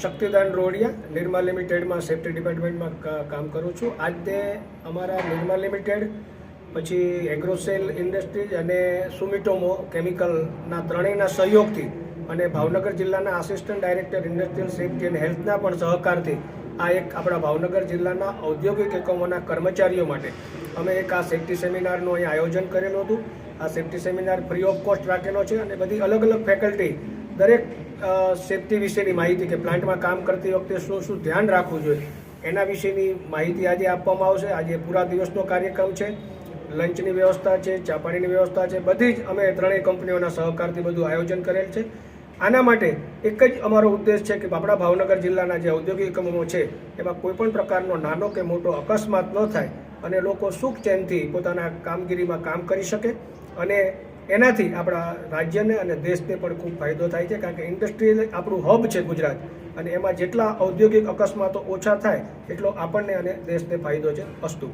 Shaktidan Rodiya, Nirma લિમિટેડમાં safety ડિપાર્ટમેન્ટમાં કામ કરું છું. આજે અમારા નિર્મા લિમિટેડ, પછી એગ્રોસેલ ઇન્ડસ્ટ્રીઝ અને સુમિટોમો કેમિકલના ત્રણેયના સહયોગથી અને ભાવનગર જિલ્લાના આસિસ્ટન્ટ ડાયરેક્ટર ઇન્ડસ્ટ્રીયલ સેફ્ટી અને હેલ્થના પણ સહકારથી આ એક આપણા ભાવનગર જિલ્લાના ઔદ્યોગિક એકમોના કર્મચારીઓ માટે અમે એક આ સેફ્ટી સેમિનારનું અહીં આયોજન કરેલું હતું. આ safety seminar free of cost રાખેલો છે અને બધી અલગ અલગ ફેકલ્ટી દરેક સેફ્ટી વિશેની માહિતી કે પ્લાન્ટમાં કામ કરતી વખતે શું શું ધ્યાન રાખવું જોઈએ, એના વિશેની માહિતી આજે આપવામાં આવશે. આજે પૂરા દિવસનો કાર્યક્રમ છે. લંચની વ્યવસ્થા છે, ચા પાણીની વ્યવસ્થા છે. બધી જ અમે ત્રણેય કંપનીઓના સહકારથી બધું આયોજન કરેલ છે. આના માટે એક જ અમારો ઉદ્દેશ છે કે આપણા ભાવનગર જિલ્લાના જે ઔદ્યોગિક એકમો છે, એમાં કોઈપણ પ્રકારનો નાનો કે મોટો અકસ્માત ન થાય અને લોકો સુખ ચેનથી પોતાના કામગીરીમાં કામ કરી શકે અને એનાથી આપણા રાજ્યને અને દેશને પણ ખૂબ ફાયદો થાય છે, કારણ કે ઇન્ડસ્ટ્રી આપણું હબ છે ગુજરાત. અને એમાં જેટલા ઔદ્યોગિક અકસ્માતો ઓછા થાય, એટલો આપણને અને દેશને ફાયદો છે અસ્તુ.